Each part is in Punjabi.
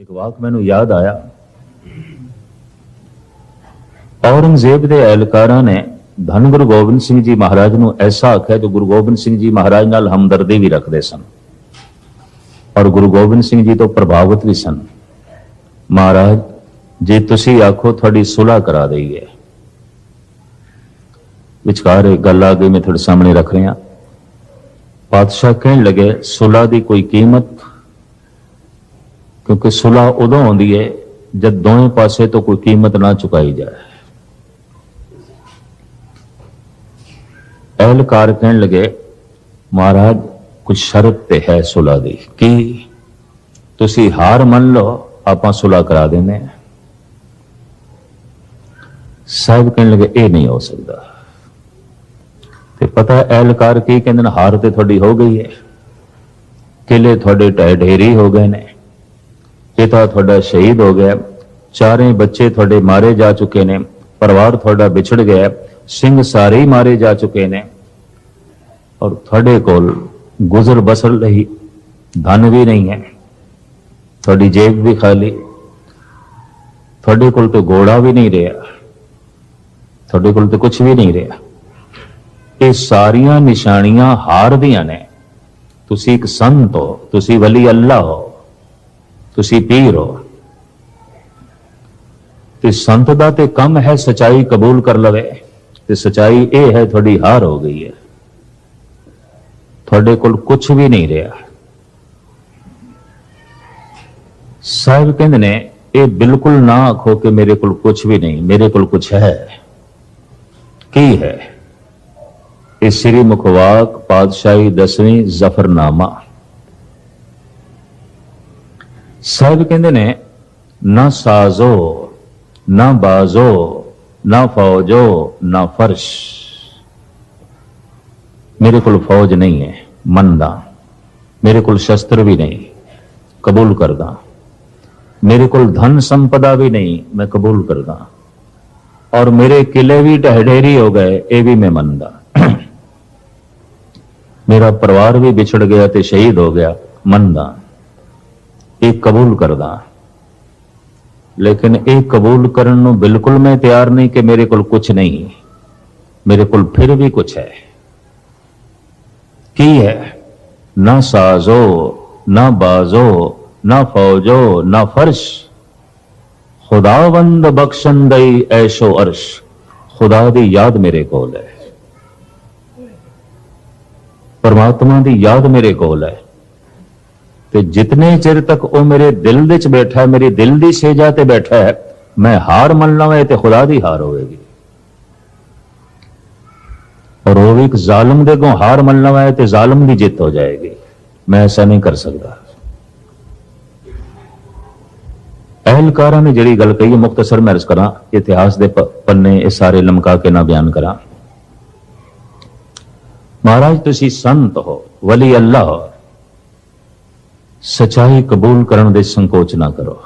ਇੱਕ ਵਾਕ ਮੈਨੂੰ ਯਾਦ ਆਇਆ। ਔਰੰਗਜ਼ੇਬ ਦੇ ਅਹਿਲਕਾਰਾਂ ਨੇ ਧੰਨ ਗੁਰੂ ਗੋਬਿੰਦ ਸਿੰਘ ਜੀ ਮਹਾਰਾਜ ਨੂੰ ਐਸਾ ਆਖਿਆ ਜੋ ਗੁਰੂ ਗੋਬਿੰਦ ਸਿੰਘ ਜੀ ਮਹਾਰਾਜ ਨਾਲ ਹਮਦਰਦੀ ਵੀ ਰੱਖਦੇ ਸਨ। ਔਰ ਗੁਰੂ ਗੋਬਿੰਦ ਸਿੰਘ ਜੀ ਤੋਂ ਪ੍ਰਭਾਵਿਤ ਵੀ ਸਨ। ਮਹਾਰਾਜ, ਜੇ ਤੁਸੀਂ ਆਖੋ ਤੁਹਾਡੀ ਸੁਲ੍ਹਾ ਕਰਾ ਦਈਏ। ਵਿਚਕਾਰ ਇੱਕ ਗੱਲ ਆ ਗਈ, ਮੈਂ ਤੁਹਾਡੇ ਸਾਹਮਣੇ ਰੱਖ ਰਿਹਾ ਪਾਤਸ਼ਾਹ ਕਹਿਣ ਲੱਗੇ, ਸੁਲ੍ਹਾ ਦੀ ਕੋਈ ਕੀਮਤ ਕਿਉਂਕਿ ਸੁਲ੍ਹਾ ਉਦੋਂ ਆਉਂਦੀ ਹੈ ਜਦ ਦੋਵੇਂ ਪਾਸੇ ਤੋਂ ਕੋਈ ਕੀਮਤ ਨਾ ਚੁਕਾਈ ਜਾਏ। ਅਹਿਲਕਾਰ ਕਹਿਣ ਲੱਗੇ, ਮਹਾਰਾਜ ਕੁਝ ਸ਼ਰਤ ਤੇ ਹੈ ਸੁਲ੍ਹਾ ਦੀ। ਕੀ? ਤੁਸੀਂ ਹਾਰ ਮੰਨ ਲਓ, ਆਪਾਂ ਸੁਲ੍ਹਾ ਕਰਾ ਦਿੰਦੇ ਹਾਂ। ਸਾਹਿਬ ਕਹਿਣ ਲੱਗੇ, ਇਹ ਨਹੀਂ ਹੋ ਸਕਦਾ। ਤੇ ਪਤਾ ਹੈ ਕੀ ਕਹਿੰਦੇ ਨੇ, ਹਾਰ ਤੇ ਤੁਹਾਡੀ ਹੋ ਗਈ ਹੈ ਕਿਲੇ ਤੁਹਾਡੇ ਢਹਿ ਢੇਰੀ ਹੋ ਗਏ ਨੇ। ਪਿਤਾ ਤੁਹਾਡਾ ਸ਼ਹੀਦ ਹੋ ਗਿਆ। ਚਾਰੇ ਬੱਚੇ ਤੁਹਾਡੇ ਮਾਰੇ ਜਾ ਚੁੱਕੇ ਨੇ। ਪਰਿਵਾਰ ਤੁਹਾਡਾ ਵਿਛੜ ਗਿਆ। ਸਿੰਘ ਸਾਰੇ ਹੀ ਮਾਰੇ ਜਾ ਚੁੱਕੇ ਨੇ। ਔਰ ਤੁਹਾਡੇ ਕੋਲ ਗੁਜ਼ਰ ਬਸਰ ਲਈ ਧਨ ਵੀ ਨਹੀਂ ਹੈ। ਤੁਹਾਡੀ ਜੇਬ ਵੀ ਖਾਲੀ। ਤੁਹਾਡੇ ਕੋਲ ਤੇ ਘੋੜਾ ਵੀ ਨਹੀਂ ਰਿਹਾ। ਤੁਹਾਡੇ ਕੋਲ ਤੇ ਕੁਝ ਵੀ ਨਹੀਂ ਰਿਹਾ। ਇਹ ਸਾਰੀਆਂ ਨਿਸ਼ਾਨੀਆਂ ਹਾਰ ਦੀਆਂ ਨੇ। ਤੁਸੀਂ ਇੱਕ ਸੰਤ ਹੋ। ਤੁਸੀਂ ਵਲੀ ਅੱਲਾ ਹੋ। ਤੁਸੀਂ ਪੀਰ ਹੋ। ਤੇ ਸੰਤ ਦਾ ਤੇ ਕੰਮ ਹੈ ਸਚਾਈ ਕਬੂਲ ਕਰ ਲਵੇ, ਤੇ ਸਚਾਈ ਇਹ ਹੈ ਤੁਹਾਡੀ ਹਾਰ ਹੋ ਗਈ ਹੈ। ਤੁਹਾਡੇ ਕੋਲ ਕੁਝ ਵੀ ਨਹੀਂ ਰਿਹਾ। ਸਾਹਿਬ ਕਹਿੰਦੇ ਨੇ, ਇਹ ਬਿਲਕੁਲ ਨਾ ਆਖੋ ਕਿ ਮੇਰੇ ਕੋਲ ਕੁਝ ਵੀ ਨਹੀਂ, ਮੇਰੇ ਕੋਲ ਕੁਝ ਹੈ। ਕੀ ਹੈ? ਇਹ ਸ੍ਰੀ ਮੁਖਵਾਕ ਪਾਤਸ਼ਾਹੀ ਦਸਵੀਂ ਜ਼ਫਰਨਾਮਾ। ਸਾਹਿਬ ਕਹਿੰਦੇ ਨੇ ਨਾ ਸਾਜ਼ੋ ਨਾ ਬਾਜ਼ੋ ਨਾ ਫੌਜੋ ਨਾ ਫਰਸ਼ ਮੇਰੇ ਕੋਲ ਫੌਜ ਨਹੀਂ ਹੈ ਮੰਨਦਾ ਮੇਰੇ ਕੋਲ ਸ਼ਸਤਰ ਵੀ ਨਹੀਂ ਕਬੂਲ ਕਰਦਾ ਮੇਰੇ ਕੋਲ ਧਨ ਸੰਪਦਾ ਵੀ ਨਹੀਂ ਮੈਂ ਕਬੂਲ ਕਰਦਾ ਔਰ ਮੇਰੇ ਕਿਲੇ ਵੀ ਢਹਿ ਹੋ ਗਏ ਇਹ ਵੀ ਮੈਂ ਮੰਨਦਾ ਮੇਰਾ ਪਰਿਵਾਰ ਵੀ ਵਿਛੜ ਗਿਆ ਤੇ ਸ਼ਹੀਦ ਹੋ ਗਿਆ ਮੰਨਦਾ ਇਹ ਕਬੂਲ ਕਰਦਾ ਲੇਕਿਨ ਇਹ ਕਬੂਲ ਕਰਨ ਨੂੰ ਬਿਲਕੁਲ ਮੈਂ ਤਿਆਰ ਨਹੀਂ ਕਿ ਮੇਰੇ ਕੋਲ ਕੁਝ ਨਹੀਂ ਮੇਰੇ ਕੋਲ ਫਿਰ ਵੀ ਕੁਝ ਹੈ। ਕੀ ਹੈ? ਨਾ ਸਾਜ਼ੋ, ਨਾ ਬਾਜ਼ੋ, ਨਾ ਫੌਜੋ, ਨਾ ਫਰਸ਼। ਖੁਦਾਵੰਦ ਬਖਸ਼ਣ ਦਈ ਐਸ਼ੋ ਅਰਸ਼। ਖੁਦਾ ਦੀ ਯਾਦ ਮੇਰੇ ਕੋਲ ਹੈ। ਪਰਮਾਤਮਾ ਦੀ ਯਾਦ ਮੇਰੇ ਕੋਲ ਹੈ। ਤੇ ਜਿਤਨੇ ਚਿਰ ਤੱਕ ਉਹ ਮੇਰੇ ਦਿਲ ਦੇ ਵਿੱਚ ਬੈਠਾ ਹੈ ਮੇਰੀ ਦਿਲ ਦੀ ਸੇਜਾ ਤੇ ਬੈਠਾ ਹੈ, ਮੈਂ ਹਾਰ ਮੰਨ ਲਵਾਂ ਤੇ ਖੁਦਾ ਦੀ ਹਾਰ ਹੋਵੇਗੀ। ਔਰ ਉਹ ਇੱਕ ਜ਼ਾਲਮ ਦੇ ਕੋਲ ਹਾਰ ਮੰਨ ਲਵਾਂ ਤੇ ਜ਼ਾਲਮ ਦੀ ਜਿੱਤ ਹੋ ਜਾਏਗੀ। ਮੈਂ ਐਸਾ ਨਹੀਂ ਕਰ ਸਕਦਾ। ਅਹਿਲਕਾਰਾਂ ਨੇ ਜਿਹੜੀ ਗੱਲ ਕਹੀ ਹੈ ਮੁਖਤਸਰ ਮੈਂ ਅਰਜ਼ ਕਰਾਂ, ਇਤਿਹਾਸ ਦੇ ਪੰਨੇ ਇਹ ਸਾਰੇ ਲਮਕਾ ਕੇ ਨਾ ਬਿਆਨ ਕਰਾਂ। ਮਹਾਰਾਜ, ਤੁਸੀਂ ਸੰਤ ਹੋ, ਵਲੀ ਅੱਲਾਹ ਹੋ। ਸਚਾਈ ਕਬੂਲ ਕਰਨ ਦੇ ਸੰਕੋਚ ਨਾ ਕਰੋ।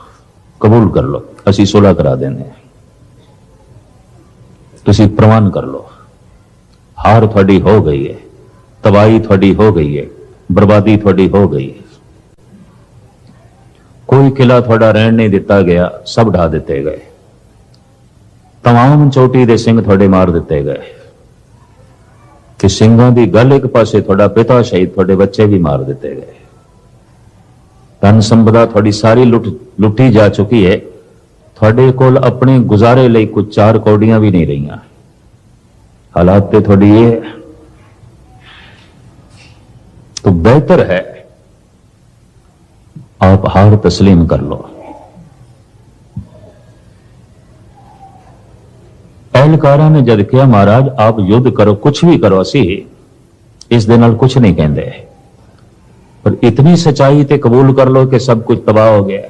ਕਬੂਲ ਕਰ ਲਓ। ਅਸੀਂ ਸੁਲਾ ਕਰਾ ਦਿੰਦੇ ਹਾਂ। ਤੁਸੀਂ ਪ੍ਰਵਾਨ ਕਰ ਲਓ। ਹਾਰ ਤੁਹਾਡੀ ਹੋ ਗਈ ਹੈ। ਤਬਾਹੀ ਤੁਹਾਡੀ ਹੋ ਗਈ ਹੈ। ਬਰਬਾਦੀ ਤੁਹਾਡੀ ਹੋ ਗਈ ਹੈ। ਕੋਈ ਕਿਲਾ ਤੁਹਾਡਾ ਰਹਿਣ ਨਹੀਂ ਦਿੱਤਾ ਗਿਆ, ਸਭ ਢਾ ਦਿੱਤੇ ਗਏ। ਤਮਾਮ ਚੋਟੀ ਦੇ ਸਿੰਘ ਤੁਹਾਡੇ ਮਾਰ ਦਿੱਤੇ ਗਏ। ਤੇ ਸਿੰਘਾਂ ਦੀ ਗੱਲ ਇੱਕ ਪਾਸੇ ਤੁਹਾਡਾ ਪਿਤਾ ਸ਼ਹੀਦ ਤੁਹਾਡੇ ਬੱਚੇ ਵੀ ਮਾਰ ਦਿੱਤੇ ਗਏ। ਧਨ ਸੰਪਦਾ ਤੁਹਾਡੀ ਸਾਰੀ ਲੁੱਟ ਲੁੱਟੀ ਜਾ ਚੁੱਕੀ ਹੈ ਤੁਹਾਡੇ ਕੋਲ ਆਪਣੇ ਗੁਜ਼ਾਰੇ ਲਈ ਕੁਝ ਚਾਰ ਕੌਡੀਆਂ ਵੀ ਨਹੀਂ ਰਹੀਆਂ ਹਾਲਾਤ ਤੇ ਤੁਹਾਡੀ ਇਹ ਹੈ तो बेहतर है आप हार तस्लीम कर लो ਅਹਿਲਕਾਰਾਂ ਨੇ ਜਦ ਕਿਹਾ ਮਹਾਰਾਜ ਆਪ ਯੁੱਧ ਕਰੋ ਕੁਝ ਵੀ ਕਰੋ ਅਸੀਂ ਇਸ ਦੇ ਨਾਲ ਕੁਝ ਨਹੀਂ ਕਹਿੰਦੇ ਪਰ ਇਤਨੀ ਸਚਾਈ ਤੇ ਕਬੂਲ ਕਰ ਲੋ ਕਿ ਸਭ ਕੁਝ ਤਬਾਹ ਹੋ ਗਿਆ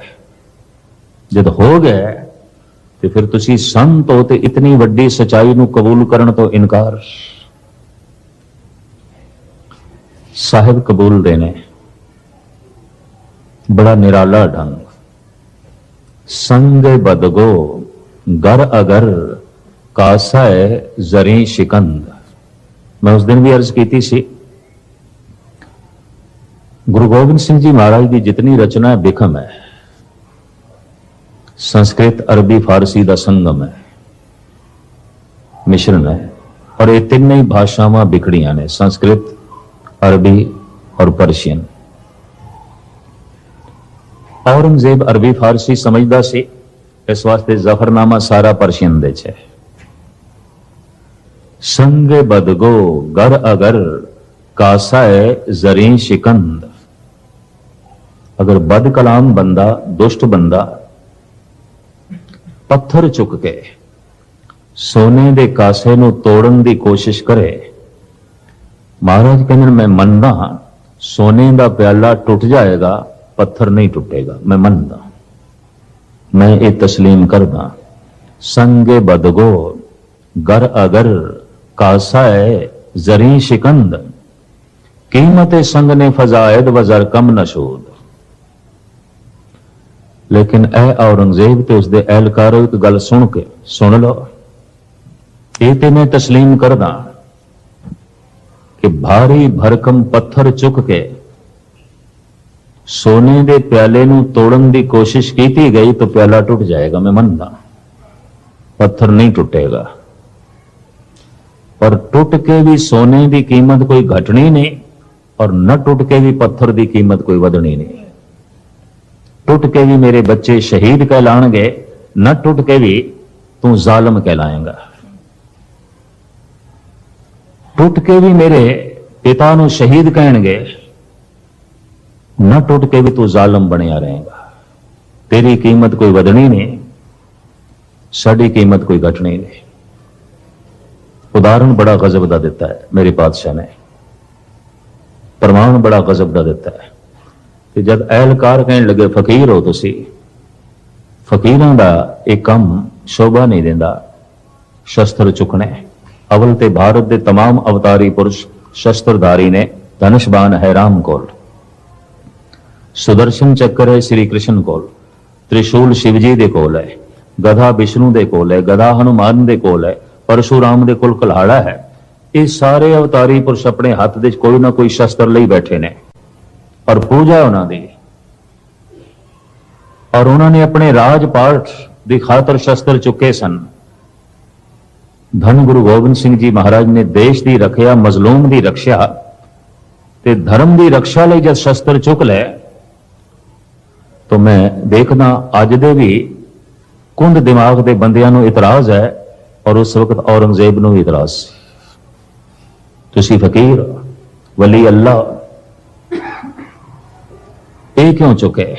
ਜਦ ਹੋ ਗਿਆ ਤੇ ਫਿਰ ਤੁਸੀਂ ਸੰਤ ਹੋ ਤੇ ਇਤਨੀ ਵੱਡੀ ਸਚਾਈ ਨੂੰ ਕਬੂਲ ਕਰਨ ਤੋਂ ਇਨਕਾਰ ਸਾਹਿਬ ਕਬੂਲ ਨੇ ਬੜਾ ਨਿਰਾਲਾ ਢੰਗ ਸੰਗ ਬਦਗੋ ਗਰ ਅਗਰ ਕਾਸਾ ਹੈ ਜ਼ਰੀ ਸ਼ਿਕੰਦ ਮੈਂ ਉਸ ਦਿਨ ਵੀ ਅਰਜ਼ ਕੀਤੀ ਸੀ ਗੁਰੂ ਗੋਬਿੰਦ ਸਿੰਘ ਜੀ ਮਹਾਰਾਜ ਦੀ ਜਿਤਨੀ ਰਚਨਾ ਬਿਖਮ ਹੈ। ਸੰਸਕ੍ਰਿਤ, ਅਰਬੀ, ਫਾਰਸੀ ਦਾ ਸੰਗਮ ਹੈ। ਮਿਸ਼ਰਣ ਹੈ। ਔਰ ਇਹ ਤਿੰਨੇ ਹੀ ਭਾਸ਼ਾਵਾਂ ਵਿਖੜੀਆਂ ਨੇ, ਸੰਸਕ੍ਰਿਤ, ਅਰਬੀ ਔਰ ਪਰਸ਼ੀਅਨ। ਔਰੰਗਜ਼ੇਬ ਅਰਬੀ ਫਾਰਸੀ ਸਮਝਦਾ ਸੀ, ਇਸ ਵਾਸਤੇ ਜ਼ਫਰਨਾਮਾ ਸਾਰਾ ਪਰਸ਼ੀਅਨ ਦੇ ਚ ਹੈ। ਸੰਗ ਬਦਗੋ ਗਰ ਅਗਰ ਕਾਸਾਏ ਜ਼ਰੀ ਸ਼ਿਕੰਦ ਅਗਰ ਬਦ ਕਲਾਮ ਬੰਦਾ ਦੁਸ਼ਟ ਬੰਦਾ ਪੱਥਰ ਚੁੱਕ ਕੇ ਸੋਨੇ ਦੇ ਕਾਸੇ ਨੂੰ ਤੋੜਨ ਦੀ ਕੋਸ਼ਿਸ਼ ਕਰੇ ਮਹਾਰਾਜ ਕਹਿੰਦੇ ਨੇ, ਮੈਂ ਮੰਨਦਾ ਹਾਂ ਸੋਨੇ ਦਾ ਪਿਆਲਾ ਟੁੱਟ ਜਾਏਗਾ ਪੱਥਰ ਨਹੀਂ ਟੁੱਟੇਗਾ ਮੈਂ ਮੰਨਦਾ ਮੈਂ ਇਹ ਤਸਲੀਮ ਕਰਦਾ ਸੰਗੇ ਬਦਗੋ ਗਰ ਅਗਰ ਕਾਸਾ ਹੈ ਜ਼ਰੀ ਸ਼ਿਕੰਦ ਕੀਮਤ ਸੰਗ ਨੇ ਫਜ਼ਾਇਦ ਵਜ਼ਰ ਕਮ ਨਸ਼ੂਦ ਲੇਕਿਨ ਇਹ ਔਰੰਗਜ਼ੇਬ ਤੇ ਉਸਦੇ ਅਹਿਲਕਾਰੋ ਇੱਕ ਗੱਲ ਸੁਣ ਕੇ, ਸੁਣ ਲਓ। ਇਹ ਤੇ ਮੈਂ ਤਸਲੀਮ ਕਰਦਾ ਕਿ ਭਾਰੀ ਭਰਕਮ ਪੱਥਰ ਚੁੱਕ ਕੇ ਸੋਨੇ ਦੇ ਪਿਆਲੇ ਨੂੰ ਤੋੜਨ ਦੀ ਕੋਸ਼ਿਸ਼ ਕੀਤੀ ਗਈ ਤਾਂ ਪਿਆਲਾ ਟੁੱਟ ਜਾਏਗਾ, ਮੈਂ ਮੰਨਦਾ ਪੱਥਰ ਨਹੀਂ ਟੁੱਟੇਗਾ। ਪਰ ਟੁੱਟ ਕੇ ਵੀ ਸੋਨੇ ਦੀ ਕੀਮਤ ਕੋਈ ਘਟਣੀ ਨਹੀਂ। ਔਰ ਨਾ ਟੁੱਟ ਕੇ ਵੀ ਪੱਥਰ ਦੀ ਕੀਮਤ ਕੋਈ ਵਧਣੀ ਨਹੀਂ। ਟੁੱਟ ਕੇ ਵੀ ਮੇਰੇ ਬੱਚੇ ਸ਼ਹੀਦ ਕਹਿਲਾਣਗੇ, ਨਾ ਟੁੱਟ ਕੇ ਵੀ ਤੂੰ ਜ਼ਾਲਮ ਕਹਿਲਾਏਗਾ। ਟੁੱਟ ਕੇ ਵੀ ਮੇਰੇ ਪਿਤਾ ਨੂੰ ਸ਼ਹੀਦ ਕਹਿਣਗੇ, ਨਾ ਟੁੱਟ ਕੇ ਵੀ ਤੂੰ ਜ਼ਾਲਮ ਬਣਿਆ ਰਹੇਗਾ। ਤੇਰੀ ਕੀਮਤ ਕੋਈ ਵਧਣੀ ਨਹੀਂ, ਸਾਡੀ ਕੀਮਤ ਕੋਈ ਘਟਣੀ ਨਹੀਂ। ਉਦਾਹਰਣ ਬੜਾ ਗਜ਼ਬ ਦਾ ਦਿੱਤਾ ਹੈ ਮੇਰੇ ਪਾਤਸ਼ਾਹ ਨੇ। ਪ੍ਰਮਾਣ ਬੜਾ ਗਜ਼ਬ ਦਾ ਦਿੱਤਾ ਹੈ ਕਿ ਜਦ ਅਹਿਲਕਾਰ ਕਹਿਣ ਲੱਗੇ ਫਕੀਰ ਹੋ ਤੁਸੀਂ ਫਕੀਰਾਂ ਦਾ ਇਹ ਕੰਮ ਸ਼ੋਭਾ ਨਹੀਂ ਦਿੰਦਾ ਸ਼ਸਤਰ ਚੁੱਕਣੇ ਅਵਲ ਤੇ ਭਾਰਤ ਦੇ तमाम ਅਵਤਾਰੀ ਪੁਰਸ਼ ਸ਼ਸਤਰਧਾਰੀ ਨੇ ਧਨਸ਼ਬਾਨ ਹੈ ਰਾਮ ਕੋਲ ਸੁਦਰਸ਼ਨ ਚੱਕਰ ਹੈ ਸ੍ਰੀ ਕ੍ਰਿਸ਼ਨ ਕੋਲ ਤ੍ਰਿਸ਼ੂਲ ਸ਼ਿਵ ਜੀ ਦੇ ਕੋਲ ਹੈ ਗਧਾ ਵਿਸ਼ਨੂੰ ਦੇ ਕੋਲ ਹੈ ਗਧਾ ਹਨੂਮਾਨ ਦੇ ਕੋਲ ਹੈ ਪਰਸ਼ੂਰਾਮ ਦੇ ਕੋਲ ਕੁਲਹਾੜਾ ਹੈ ਇਹ ਸਾਰੇ ਅਵਤਾਰੀ ਪੁਰਸ਼ ਆਪਣੇ ਹੱਥ ਦੇ ਵਿੱਚ ਕੋਈ ਨਾ ਕੋਈ ਸ਼ਸਤਰ ਲਈ ਬੈਠੇ ਨੇ। ਔਰ ਪੂਜਾ ਉਹਨਾਂ ਦੀ। ਔਰ ਉਹਨਾਂ ਨੇ ਆਪਣੇ ਰਾਜ ਪਾਠ ਦੀ ਖਾਤਰ ਸ਼ਸਤਰ ਚੁੱਕੇ ਸਨ। ਧੰਨ ਗੁਰੂ ਗੋਬਿੰਦ ਸਿੰਘ ਜੀ ਮਹਾਰਾਜ ਨੇ ਦੇਸ਼ ਦੀ ਰੱਖਿਆ, ਮਜ਼ਲੂਮ ਦੀ ਰੱਖਿਆ ਤੇ ਧਰਮ ਦੀ ਰੱਖਿਆ ਲਈ ਜਦ ਸ਼ਸਤਰ ਚੁੱਕ ਲਏ, ਤਾਂ ਮੈਂ ਦੇਖਦਾ ਅੱਜ ਦੇ ਵੀ ਕੁੰਡ ਦਿਮਾਗ ਦੇ ਬੰਦਿਆਂ ਨੂੰ ਇਤਰਾਜ਼ ਹੈ ਔਰ ਉਸ ਵਕਤ ਔਰੰਗਜ਼ੇਬ ਨੂੰ ਵੀ ਇਤਰਾਜ਼ ਸੀ। ਤੁਸੀਂ ਫਕੀਰ ਵਲੀ ਅੱਲਾ ਇਹ ਕਿਉਂ ਚੁੱਕੇ?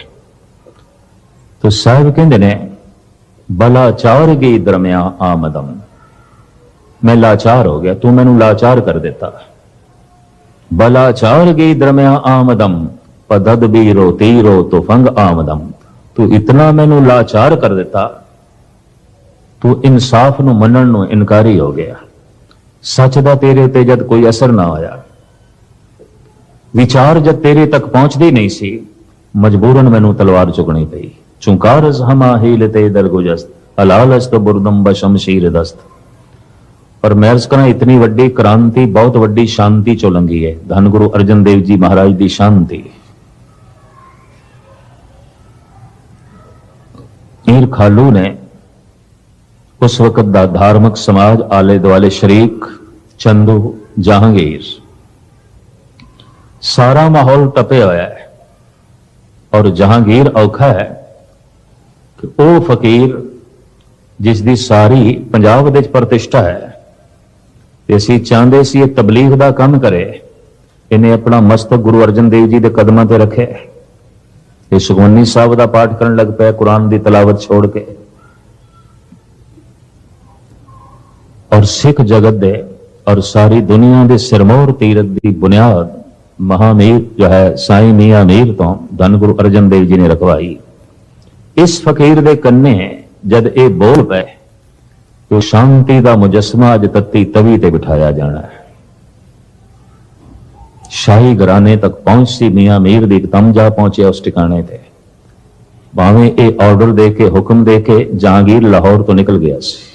ਤੋ ਸਾਹਿਬ ਕਹਿੰਦੇ ਨੇ ਬਲਾਚਾਰ ਗਈ ਦਰਮਿਆ ਆਮਦਮ। ਮੈਂ ਲਾਚਾਰ ਹੋ ਗਿਆ, ਤੂੰ ਮੈਨੂੰ ਲਾਚਾਰ ਕਰ ਦਿੱਤਾ। ਬਲਾਚਾਰ ਗਈ ਦਰਮਿਆ ਆਮਦਮ, ਪਦਦ ਬੀਰੋ ਤੀਰੋ ਤੁਫੰਗ ਆਮਦਮ। ਤੂੰ ਇਤਨਾ ਮੈਨੂੰ ਲਾਚਾਰ ਕਰ ਦਿੱਤਾ, ਤੂੰ ਇਨਸਾਫ ਨੂੰ ਮੰਨਣ ਨੂੰ ਇਨਕਾਰੀ ਹੋ ਗਿਆ। ਸੱਚ ਦਾ ਤੇਰੇ ਤੇ ਜਦ ਕੋਈ ਅਸਰ ਨਾ ਆਇਆ। ਵਿਚਾਰ ਜਦ ਤੇਰੇ ਤੱਕ ਪਹੁੰਚਦੀ ਨਹੀਂ ਸੀ, ਮਜਬੂਰਨ ਮੈਨੂੰ ਤਲਵਾਰ ਚੁਕਣੀ ਪਈ। ਚੁੰਕਾਰ ਹਮਾ ਹੀਲਤੇ ਦਰਗੁਜਸਤ ਹਲਾਲਸਤ ਬੁਰਦਮ ਬਸ਼ਮਸ਼ੀਰ ਦਸਤ। ਪਰ ਮੈਂ ਅਰਜ਼ ਕਰਾਂ, ਇਤਨੀ ਵੱਡੀ ਕ੍ਰਾਂਤੀ, ਬਹੁਤ ਵੱਡੀ ਸ਼ਾਂਤੀ ਚੋਂ ਲੰਗੀ ਹੈ। ਧੰਨ ਗੁਰੂ ਅਰਜਨ ਦੇਵ ਜੀ ਮਹਾਰਾਜ ਦੀ ਸ਼ਾਂਤੀ ਈਰ ਖਾਲੂ ਨੇ ਉਸ ਵਕਤ ਦਾ ਧਾਰਮਿਕ ਸਮਾਜ ਆਲੇ ਦੁਆਲੇ ਸ਼ਰੀਕ ਚੰਦੂ ਜਹਾਂਗੀਰ ਸਾਰਾ ਮਾਹੌਲ ਟਪਿਆ ਹੋਇਆ ਹੈ ਔਰ ਜਹਾਂਗੀਰ ਔਖਾ ਹੈ ਕਿ ਉਹ ਫਕੀਰ ਜਿਸ ਦੀ ਸਾਰੀ ਪੰਜਾਬ ਦੇ ਵਿੱਚ ਪ੍ਰਤਿਸ਼ਠਾ ਹੈ ਤੇ ਅਸੀਂ ਚਾਹੁੰਦੇ ਸੀ ਇਹ ਤਬਲੀਗ ਦਾ ਕੰਮ ਕਰੇ ਇਹਨੇ ਆਪਣਾ ਮਸਤਕ ਗੁਰੂ ਅਰਜਨ ਦੇਵ ਜੀ ਦੇ ਕਦਮਾਂ ਤੇ ਰੱਖਿਆ ਇਹ ਸੁਖਮਨੀ ਸਾਹਿਬ ਦਾ ਪਾਠ ਕਰਨ ਲੱਗ ਪਿਆ ਕੁਰਾਨ ਦੀ ਤਲਾਵਤ ਛੋੜ ਕੇ ਔਰ ਸਿੱਖ ਜਗਤ ਦੇ ਔਰ ਸਾਰੀ ਦੁਨੀਆ ਦੇ ਸਿਰਮੌਰ ਤੀਰਥ ਦੀ ਬੁਨਿਆਦ ਮਹਾਮੀਰ ਜੋ ਹੈ, ਸਾਈ ਮੀਆਂ ਮੀਰ ਤੋਂ ਧੰਨ ਗੁਰੂ ਅਰਜਨ ਦੇਵ ਜੀ ਨੇ ਰਖਵਾਈ। ਇਸ ਫਕੀਰ ਦੇ ਕੰਨੇ ਜਦ ਇਹ ਬੋਲ ਪਏ ਕਿ ਸ਼ਾਂਤੀ ਦਾ ਮੁਜਸਮਾ ਅੱਜ ਤੱਤੀ ਤਵੀ ਤੇ ਬਿਠਾਇਆ ਜਾਣਾ ਹੈ। ਸ਼ਾਹੀ ਘਰਾਣੇ ਤੱਕ ਪਹੁੰਚ ਸੀ ਮੀਆਂ ਮੀਰ ਦੀ ਇੱਕਦਮ ਜਾ ਪਹੁੰਚਿਆ ਉਸ ਟਿਕਾਣੇ ਤੇ। ਭਾਵੇਂ ਇਹ ਆਰਡਰ ਦੇ ਕੇ, ਹੁਕਮ ਦੇ ਕੇ ਜਹਾਂਗੀਰ ਲਾਹੌਰ ਤੋਂ ਨਿਕਲ ਗਿਆ ਸੀ।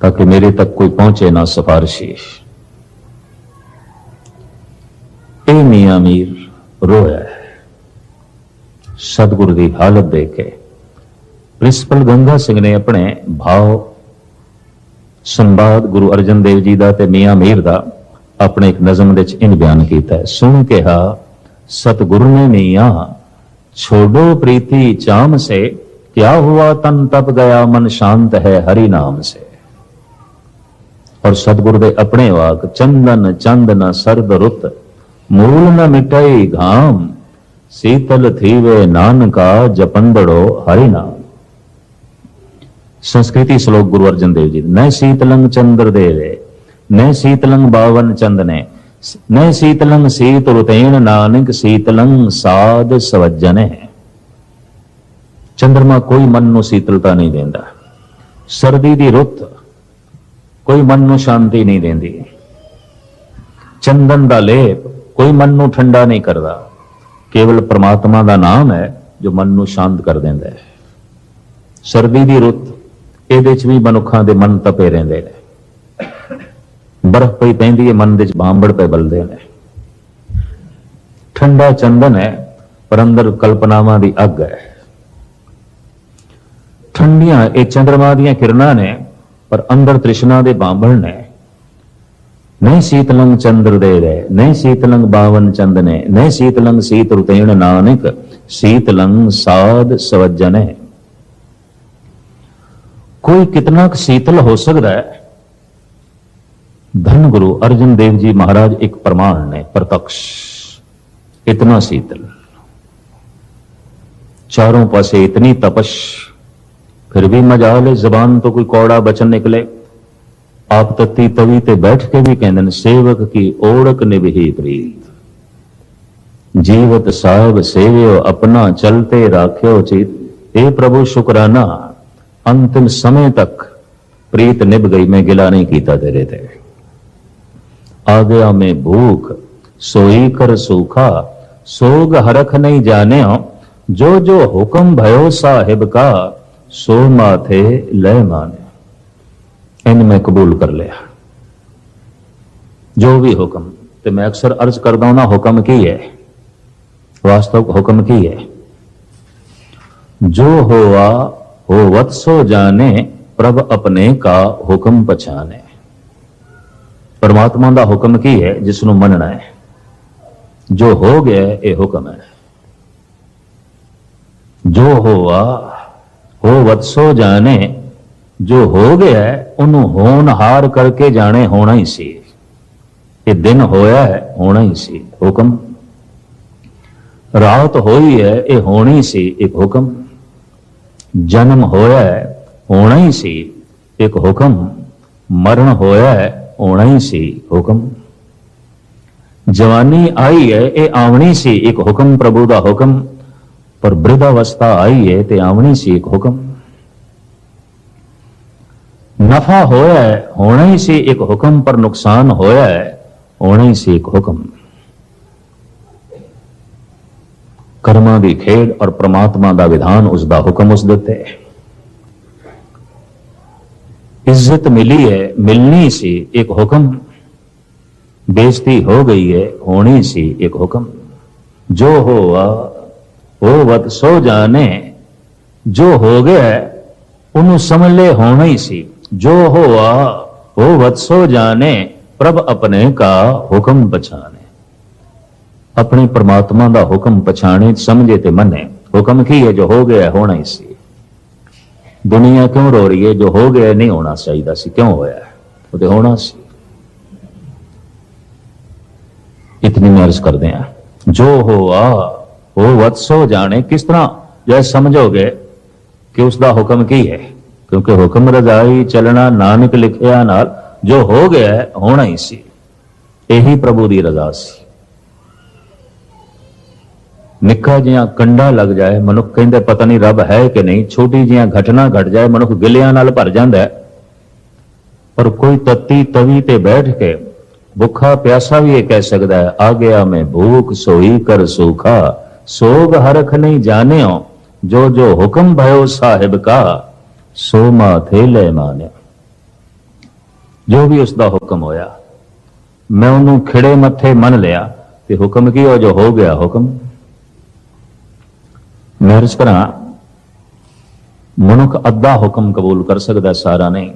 ਤਾਂ ਕਿ ਮੇਰੇ ਤੱਕ ਕੋਈ ਪਹੁੰਚੇ ਨਾ ਸਿਫਾਰਿਸ਼ੀ ਇਹ ਮੀਆਂ ਮੀਰ ਰੋਇਆ ਹੈ। ਸਤਿਗੁਰੂ ਦੀ ਹਾਲਤ ਦੇਖ ਕੇ ਪ੍ਰਿੰਸੀਪਲ ਗੰਗਾ ਸਿੰਘ ਨੇ ਆਪਣੇ ਭਾਵ ਸੰਵਾਦ ਗੁਰੂ ਅਰਜਨ ਦੇਵ ਜੀ ਦਾ ਤੇ ਮੀਆਂ ਮੀਰ ਦਾ ਆਪਣੇ ਇੱਕ ਨਜ਼ਮ ਦੇ ਵਿੱਚ ਇਨ ਬਿਆਨ ਕੀਤਾ ਹੈ ਸੁਣ ਕਿਹਾ ਸਤਿਗੁਰੂ ਨੇ ਮੀਆਂ ਛੋੜੋ ਪ੍ਰੀਤੀ ਚਾਮ ਸੇ क्या हुआ तन तप गया मन शांत है हरि नाम से ਔਰ ਸਤਿਗੁਰ ਦੇ ਆਪਣੇ ਵਾਕ, ਚੰਦਨ ਚੰਦ ਸਰਦ ਰੁੱਤ, ਮੂਲ ਨ ਮਿਟਾਈ ਘਾਮ, ਸੀਤਲ ਥੀਵੇ ਨਾਨਕਾ, ਜਪੰਦੜੋ ਹਰਿ ਨਾਮ। ਸੰਸਕ੍ਰਿਤੀ ਸ਼ਲੋਕ ਗੁਰੂ ਅਰਜਨ ਦੇਵ ਜੀ ਨੈ ਸੀਤਲੰਗ ਚੰਦਰ ਦੇਵੇ ਨੈ ਸੀਤਲੰਗ ਬਾਵਨ ਚੰਦਨੇ ਨੈ ਸੀਤਲੰਗ ਸੀਤ ਰੁਤੇਣ ਨਾਨਕ ਸੀਤਲੰਗ ਸਾਧ ਸਵਜਨੇ। ਚੰਦਰਮਾ ਕੋਈ ਮਨ ਨੂੰ ਸੀਤਲਤਾ ਨਹੀਂ ਦਿੰਦਾ। ਸਰਦੀ ਦੀ ਰੁੱਤ ਕੋਈ ਮਨ ਨੂੰ ਸ਼ਾਂਤੀ ਨਹੀਂ ਦਿੰਦੀ। ਚੰਦਨ ਦਾ ਲੇਪ ਕੋਈ ਮਨ ਨੂੰ ਠੰਡਾ ਨਹੀਂ ਕਰਦਾ। ਕੇਵਲ ਪ੍ਰਮਾਤਮਾ ਦਾ ਨਾਮ ਹੈ ਜੋ ਮਨ ਨੂੰ ਸ਼ਾਂਤ ਕਰ ਦਿੰਦਾ ਹੈ। ਸਰਦੀ ਦੀ ਰੁੱਤ ਇਹਦੇ ਚ ਵੀ ਮਨੁੱਖਾਂ ਦੇ ਮਨ ਤਪੇ ਰਹਿੰਦੇ ਨੇ। ਬਰਫ਼ ਪਈ ਪੈਂਦੀ ਹੈ, ਮਨ ਦੇ ਚ ਬਾਂਬੜ ਪੈ ਬਲਦੇ ਨੇ। ਠੰਡਾ ਚੰਦਨ ਹੈ, ਪਰ ਅੰਦਰ ਕਲਪਨਾਵਾਂ ਦੀ ਅੱਗ ਹੈ। ਠੰਡੀਆਂ ਇਹ ਚੰਦਰਮਾ ਦੀਆਂ ਕਿਰਨਾਂ ਨੇ ਪਰ ਅੰਦਰ ਤ੍ਰਿਸ਼ਨਾ ਦੇ ਬਾਂਬਲ ਨੇ। ਨਹੀਂ ਸੀਤਲੰਗ ਚੰਦਰ ਦੇ ਨਹੀਂ ਸੀਤਲੰਗ ਬਾਵਨ ਚੰਦਨੇ ਨਹੀਂ ਸੀਤਲੰਗ ਸੀਤ ਰੁਤੇਣ ਨਾਨਕ, ਸੀਤਲੰਗ ਸਾਧ ਸਵਜਨੇ। ਕੋਈ ਕਿਤਨਾ ਕੁ ਸੀਤਲ ਹੋ ਸਕਦਾ ਹੈ? ਧੰਨ ਗੁਰੂ ਅਰਜਨ ਦੇਵ ਜੀ ਮਹਾਰਾਜ ਇੱਕ ਪ੍ਰਮਾਣ ਨੇ, ਪ੍ਰਤਕਸ਼। ਇਤਨਾ ਸੀਤਲ। ਚਾਰੋਂ ਪਾਸੇ ਇਤਨੀ ਤਪਸ਼। फिर भी मज़ा ले, जबान तो कोई कौड़ा बचन निकले। आप तो तत्ती तवी ते बैठ के भी कहते सेवक की ओड़क निभही प्रीत। जीवत साहब सेव्यो, अपना चलते राख्यो चीत। हे प्रभु, शुकराना, अंतिम समय तक प्रीत निभ गई, मैं गिला नहीं कीता तेरे ते। आ गया मैं भूख, सोई कर सूखा, सोग हरख नहीं जाने जो जो हुक्म भयो साहिब का ਸੋ ਮਾਥੇ ਲੈ ਮਾਨ। ਇਹਨੂੰ ਮੈਂ ਕਬੂਲ ਕਰ ਲਿਆ। ਜੋ ਵੀ ਹੁਕਮ, ਤੇ ਮੈਂ ਅਕਸਰ ਅਰਜ਼ ਕਰਦਾ ਹਾਂ ਨਾ ਹੁਕਮ ਕੀ ਹੈ? ਵਾਸਤਵ ਹੁਕਮ ਕੀ ਹੈ? ਜੋ ਹੋਆ ਵਤ ਸੋ ਜਾਣੇ, ਪ੍ਰਭ ਆਪਣੇ ਕਾ ਹੁਕਮ ਪਛਾਣੇ। ਪਰਮਾਤਮਾ ਦਾ ਹੁਕਮ ਕੀ ਹੈ? ਜਿਸ ਨੂੰ ਮੰਨਣਾ ਹੈ। ਜੋ ਹੋ ਗਿਆ, ਇਹ ਹੁਕਮ ਹੈ। ਜੋ ਹੋਆ ਹੋ ਵਤਸੋ ਜਾਣੇ, ਜੋ ਹੋ ਗਿਆ ਉਹਨੂੰ ਹੋਣਹਾਰ ਕਰਕੇ ਜਾਣੇ ਹੋਣਾ ਹੀ ਸੀ। ਇਹ ਦਿਨ ਹੋਇਆ ਹੈ, ਹੋਣਾ ਹੀ ਸੀ, ਹੁਕਮ। ਰਾਤ ਹੋਈ ਹੈ, ਇਹ ਹੋਣੀ ਸੀ ਇੱਕ ਹੁਕਮ। ਜਨਮ ਹੋਇਆ ਹੈ, ਹੋਣਾ ਹੀ ਸੀ ਇੱਕ ਹੁਕਮ। ਮਰਨ ਹੋਇਆ ਹੈ, ਹੋਣਾ ਹੀ ਸੀ ਹੁਕਮ। ਜਵਾਨੀ ਆਈ ਹੈ, ਇਹ ਆਉਣੀ ਸੀ ਇੱਕ ਹੁਕਮ, ਪ੍ਰਭੂ ਦਾ ਹੁਕਮ। ਪਰ ਬ੍ਰਿਧ ਅਵਸਥਾ ਆਈ ਹੈ ਤੇ ਆਵਣੀ ਸੀ ਇੱਕ ਹੁਕਮ। ਨਫਾ ਹੋਇਆ ਹੋਣਾ ਹੀ ਸੀ ਇੱਕ ਹੁਕਮ, ਪਰ ਨੁਕਸਾਨ ਹੋਇਆ ਹੋਣਾ ਹੀ ਸੀ ਇੱਕ ਹੁਕਮ। ਕਰਮਾਂ ਦੀ ਖੇਡ ਔਰ ਪ੍ਰਮਾਤਮਾ ਦਾ ਵਿਧਾਨ ਉਸ ਦਾ ਹੁਕਮ ਉਸ ਦੇ ਉੱਤੇ ਹੈ ਇੱਜ਼ਤ ਮਿਲੀ ਹੈ, ਮਿਲਣੀ ਸੀ ਇੱਕ ਹੁਕਮ। ਬੇਇੱਜ਼ਤੀ ਹੋ ਗਈ ਹੈ, ਹੋਣੀ ਸੀ ਇੱਕ ਹੁਕਮ। ਜੋ ਹੋਆ ਉਹ ਵਤ ਸੋ ਜਾਣੇ। ਜੋ ਹੋ ਗਿਆ, ਉਹਨੂੰ ਸਮਝ ਲੈ ਹੋਣਾ ਹੀ ਸੀ। ਜੋ ਹੋਆ ਉਹ ਸੋ ਜਾਣੇ, ਪ੍ਰਭ ਆਪਣੇ ਕਾ ਹੁਕਮ ਪਛਾਣੇ। ਆਪਣੇ ਪ੍ਰਮਾਤਮਾ ਦਾ ਹੁਕਮ ਪਛਾਣੇ, ਸਮਝੇ ਤੇ ਮੰਨੇ। ਹੁਕਮ ਕੀ ਹੈ? ਜੋ ਹੋ ਗਿਆ, ਹੋਣਾ ਹੀ ਸੀ। ਦੁਨੀਆ ਕਿਉਂ ਰੋ ਰਹੀ ਹੈ? ਜੋ ਹੋ ਗਿਆ, ਨਹੀਂ ਹੋਣਾ ਚਾਹੀਦਾ ਸੀ। ਕਿਉਂ ਹੋਇਆ? ਉਹ ਤੇ ਹੋਣਾ ਸੀ। ਇਤਨੀ ਮੈਂ ਕਰਦੇ ਆ ਜੋ ਹੋਆ ਉਹ ਵਤਸੋ ਜਾਣੇ ਕਿਸ ਤਰ੍ਹਾਂ ਜੇ ਸਮਝੋਗੇ ਕਿ ਉਸ ਦਾ ਹੁਕਮ ਕੀ ਹੈ? ਕਿਉਂਕਿ ਹੁਕਮ ਰਜ਼ਾਈ ਚੱਲਣਾ ਨਾਨਕ ਲਿਖਿਆ ਨਾਲ ਜੋ ਹੋ ਗਿਆ ਹੋਣਾ ਹੀ ਸੀ। ਇਹੀ ਪ੍ਰਭੂ ਦੀ ਰਜ਼ਾ ਸੀ। ਨਿੱਕਾ ਜਿਹਾ ਕੰਡਾ ਲੱਗ ਜਾਏ, ਮਨੁੱਖ ਕਹਿੰਦੇ ਪਤਾ ਨਹੀਂ ਰੱਬ ਹੈ ਕਿ ਨਹੀਂ, ਛੋਟੀ ਜਿਹਾ ਘਟਨਾ ਘਟ ਜਾਏ, ਮਨੁੱਖ ਗਿਲਿਆਂ ਨਾਲ ਭਰ ਜਾਂਦਾ ਪਰ ਕੋਈ ਤਤੀ ਤਵੀ ਤੇ ਬੈਠ ਕੇ ਭੁੱਖਾ ਪਿਆਸਾ ਵੀ ਇਹ ਕਹਿ ਸਕਦਾ ਹੈ, ਆ ਗਿਆ ਮੈਂ ਭੂਖ, ਸੋਈ ਕਰ ਸੂਖਾ। ਸੋਗ ਹਰਖ ਨਹੀਂ ਜਾਣਿਓ, ਜੋ ਜੋ ਹੁਕਮ ਭਇਓ ਸਾਹਿਬ ਕਾ, ਸੋ ਮਾਥੇ ਲੈ ਮਾਨਿਆ ਜੋ ਵੀ ਉਸ ਦਾ ਹੁਕਮ ਹੋਇਆ, ਮੈਂ ਉਹਨੂੰ ਖਿੜੇ ਮੱਥੇ ਮੰਨ ਲਿਆ, ਤੇ ਹੁਕਮ ਕੀ ਹੋ ਜੋ ਹੋ ਗਿਆ ਹੁਕਮ? ਮੈਂ ਅਰਜ਼ ਕਰਾਂ, ਮਨੁੱਖ ਅੱਧਾ ਹੁਕਮ ਕਬੂਲ ਕਰ ਸਕਦਾ ਸਾਰਾ ਨਹੀਂ,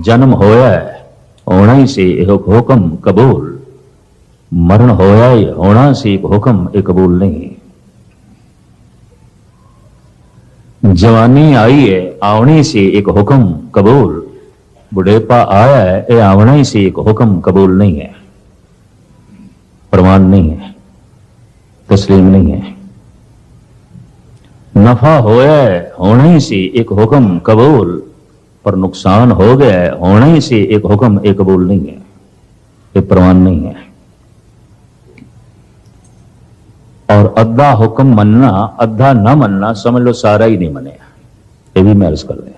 ਜਨਮ ਹੋਇਆ ਹੈ, ਹੋਣਾ ਹੀ ਸੀ ਇਹ ਹੁਕਮ ਕਬੂਲ। ਮਰਨ ਹੋਇਆ ਹੀ ਹੋਣਾ ਸੀ ਹੁਕਮ ਇਹ ਕਬੂਲ ਨਹੀਂ। ਜਵਾਨੀ ਆਈ ਹੈ ਆਉਣੀ ਸੀ ਇੱਕ ਹੁਕਮ ਕਬੂਲ ਬੁਢੇਪਾ ਆਇਆ ਹੈ ਇਹ ਆਉਣਾ ਹੀ ਸੀ ਇੱਕ ਹੁਕਮ ਕਬੂਲ ਨਹੀਂ ਹੈ ਪ੍ਰਮਾਣ ਨਹੀਂ ਹੈ ਤਸਲੀਮ ਨਹੀਂ ਹੈ ਨਫਾ ਹੋਇਆ ਹੈ ਹੋਣਾ ਹੀ ਸੀ ਇੱਕ ਹੁਕਮ ਕਬੂਲ ਪਰ ਨੁਕਸਾਨ ਹੋ ਗਿਆ ਹੈ ਹੋਣਾ ਹੀ ਸੀ ਇੱਕ ਹੁਕਮ ਇਹ ਕਬੂਲ ਨਹੀਂ ਹੈ ਇਹ ਔਰ ਅੱਧਾ ਹੁਕਮ ਮੰਨਣਾ, ਅੱਧਾ ਨਾ ਮੰਨਣਾ, ਸਮਝ ਲਓ ਸਾਰਾ ਹੀ ਨਹੀਂ ਮੰਨਿਆ। ਇਹ ਵੀ ਮੈਂ ਅਰਜ਼ ਕਰ ਰਿਹਾ।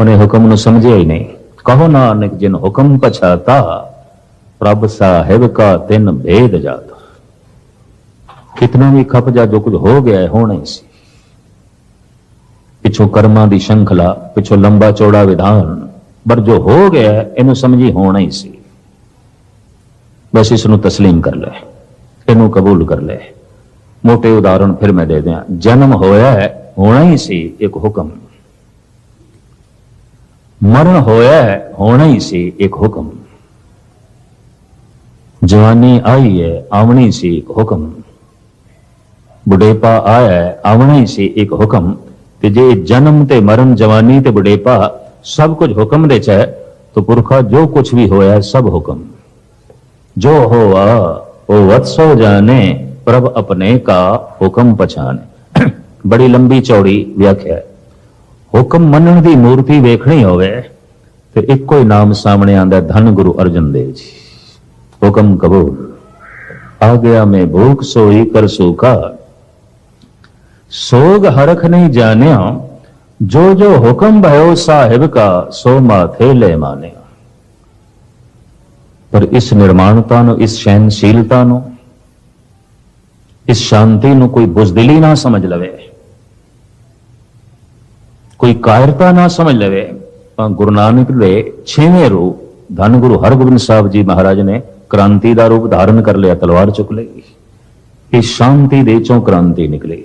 ਉਹਨੇ ਹੁਕਮ ਨੂੰ ਸਮਝਿਆ ਹੀ ਨਹੀਂ। ਕਹੋ ਨਾਨਕ, ਜਿਨ ਹੁਕਮ ਪਛਾਤਾ, ਪ੍ਰਭ ਸਾਹਿਬ ਕਾ ਤਿੰਨ ਭੇਦ ਜਾਤ। ਕਿਤਨਾ ਵੀ ਖਪ ਜਾ ਜੋ ਕੁਝ ਹੋ ਗਿਆ ਹੋਣਾ ਹੀ ਸੀ। ਪਿੱਛੋਂ ਕਰਮਾਂ ਦੀ ਸ਼ੰਖਲਾ, ਪਿੱਛੋਂ ਲੰਬਾ ਚੌੜਾ ਵਿਧਾਨ, ਪਰ ਜੋ ਹੋ ਗਿਆ, ਇਹਨੂੰ ਸਮਝੀ ਹੋਣਾ ਹੀ ਸੀ। ਬਸ ਇਸ ਨੂੰ تسلیم ਕਰ ਲੈ ਤੈਨੂੰ ਕਬੂਲ ਕਰ ਲੈ। ਮੋਟੇ ਉਦਾਹਰਣ ਫਿਰ ਮੈਂ ਦੇ ਦਿਆਂ। ਜਨਮ ਹੋਇਆ ਹੈ, ਹੋਣਾ ਹੀ ਸੀ ਇੱਕ ਹੁਕਮ। ਮਰਨ ਹੋਇਆ ਹੈ, ਹੋਣਾ ਹੀ ਸੀ ਇੱਕ ਹੁਕਮ। ਜਵਾਨੀ ਆਈ ਹੈ ਆਉਣੀ ਸੀ ਇੱਕ ਹੁਕਮ। ਬੁਢੇਪਾ ਆਇਆ ਹੈ, ਆਵਣਾ ਹੀ ਸੀ ਇੱਕ ਹੁਕਮ। ਤੇ ਜੇ ਜਨਮ ਤੇ ਮਰਨ, ਜਵਾਨੀ ਤੇ ਬੁਢੇਪਾ ਸਭ ਕੁਝ ਹੁਕਮ ਦੇ ਚ ਹੈ, ਤੋ ਪੁਰਖਾ ਜੋ ਕੁਛ ਵੀ ਹੋਇਆ ਸਭ ਹੁਕਮ। ਜੋ ਹੋਆ वो वत्सो जाने प्रभ अपने का हुक्म पछाने ਬੜੀ ਲੰਬੀ ਚੌੜੀ ਵਿਆਖਿਆ ਹੈ ਹੁਕਮ ਮੰਨਣ ਦੀ ਮੂਰਤੀ ਵੇਖਣੀ ਹੋਵੇ ਤੇ ਇੱਕੋ ਹੀ ਨਾਮ ਸਾਹਮਣੇ ਆਂਦਾ ਧੰਨ ਗੁਰੂ ਅਰਜਨ ਦੇਵ ਜੀ ਹੁਕਮ ਕਬੂਲ ਆ ਗਿਆ ਮੈਂ ਭੂਖ ਸੋਈ ਕਰ ਸੂਖਾ ਸੋਗ ਹਰਖ ਨਹੀਂ ਜਾਣਿਆ ਜੋ ਜੋ ਹੁਕਮ ਭਇਓ ਸਾਹਿਬ ਕਾ ਸੋ ਮਾਥੇ ਲੈ ਮਾਨਿਆ ਪਰ ਇਸ ਨਿਰਮਾਣਤਾ ਨੂੰ, ਇਸ ਸਹਿਨਸ਼ੀਲਤਾ ਨੂੰ, ਇਸ ਸ਼ਾਂਤੀ ਨੂੰ ਕੋਈ ਬੁਜ਼ਦਿਲੀ ਨਾ ਸਮਝ ਲਵੇ। ਕੋਈ ਕਾਇਰਤਾ ਨਾ ਸਮਝ ਲਵੇ। ਤਾਂ ਗੁਰੂ ਨਾਨਕ ਦੇ 6ਵੇਂ ਰੂਪ, ਧੰਨ ਗੁਰੂ ਹਰਗੋਬਿੰਦ ਸਾਹਿਬ ਜੀ ਮਹਾਰਾਜ ਨੇ ਕ੍ਰਾਂਤੀ ਦਾ ਰੂਪ ਧਾਰਨ ਕਰ ਲਿਆ, ਤਲਵਾਰ ਚੁੱਕ ਲਈ। ਇਹ ਸ਼ਾਂਤੀ ਦੇ ਚੋਂ ਕ੍ਰਾਂਤੀ ਨਿਕਲੀ।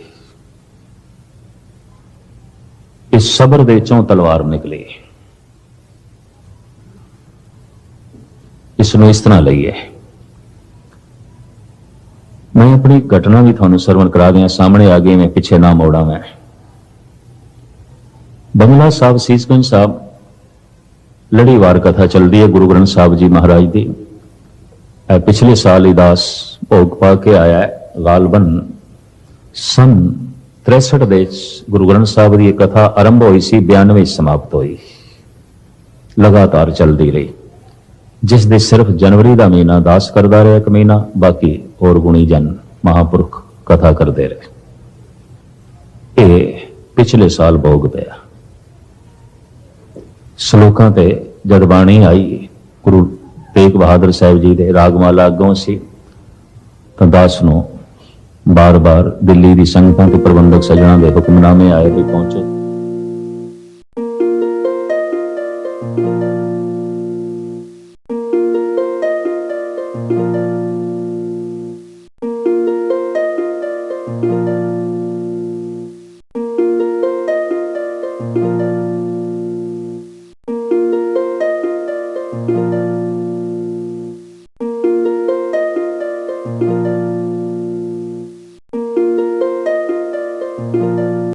ਇਸ ਸਬਰ ਦੇ ਚੋਂ ਤਲਵਾਰ ਨਿਕਲੀ। ਇਸ ਨੂੰ ਇਸ ਤਰ੍ਹਾਂ ਲਈਏ। ਮੈਂ ਆਪਣੀ ਘਟਨਾ ਵੀ ਤੁਹਾਨੂੰ ਸਰਵਣ ਕਰਾ ਦਿਆਂ, ਸਾਹਮਣੇ ਆ ਗਈ ਮੈਂ, ਪਿੱਛੇ ਨਾ ਮੋੜਾਂ ਮੈਂ। ਬੰਗਲਾ ਸਾਹਿਬ ਸੀਸਗੰਜ ਸਾਹਿਬ ਲੜੀਵਾਰ ਕਥਾ ਚੱਲਦੀ ਹੈ ਗੁਰੂ ਗ੍ਰੰਥ ਸਾਹਿਬ ਜੀ ਮਹਾਰਾਜ ਦੀ। ਇਹ ਪਿਛਲੇ ਸਾਲ ਹੀ ਦਾਸ ਭੋਗ ਪਾ ਕੇ ਆਇਆ ਹੈ, ਗਾਲਬਨ। ਸਨ 63 ਦੇ ਗੁਰੂ ਗ੍ਰੰਥ ਸਾਹਿਬ ਦੀ ਇਹ ਕਥਾ ਆਰੰਭ ਹੋਈ ਸੀ 92 ਸਮਾਪਤ ਹੋਈ। ਲਗਾਤਾਰ ਚੱਲਦੀ ਰਹੀ। ਜਿਸ ਦੇ ਸਿਰਫ ਜਨਵਰੀ ਦਾ ਮਹੀਨਾ ਦਾਸ ਕਰਦਾ ਰਿਹਾ ਇੱਕ ਮਹੀਨਾ, ਬਾਕੀ ਹੋਰ ਗੁਣੀ ਜਨ ਮਹਾਪੁਰਖ ਕਥਾ ਕਰਦੇ ਰਹੇ। ਇਹ ਪਿਛਲੇ ਸਾਲ ਭੋਗ ਪਿਆ। ਸ਼ਲੋਕਾਂ ਤੇ ਜਦ ਬਾਣੀ ਆਈ। ਗੁਰੂ ਤੇਗ ਬਹਾਦਰ ਸਾਹਿਬ ਜੀ ਦੇ ਰਾਗਮਾਲਾ ਅੱਗੋਂ ਸੀ। ਤਾਂ ਦਾਸ ਨੂੰ ਬਾਰ-ਬਾਰ ਦਿੱਲੀ ਦੀ ਸੰਗਤਾਂ ਤੇ ਪ੍ਰਬੰਧਕ ਸੱਜਣਾ ਦੇ ਹੁਕਮਨਾਮੇ ਆਏ ਵੀ ਪਹੁੰਚੋ।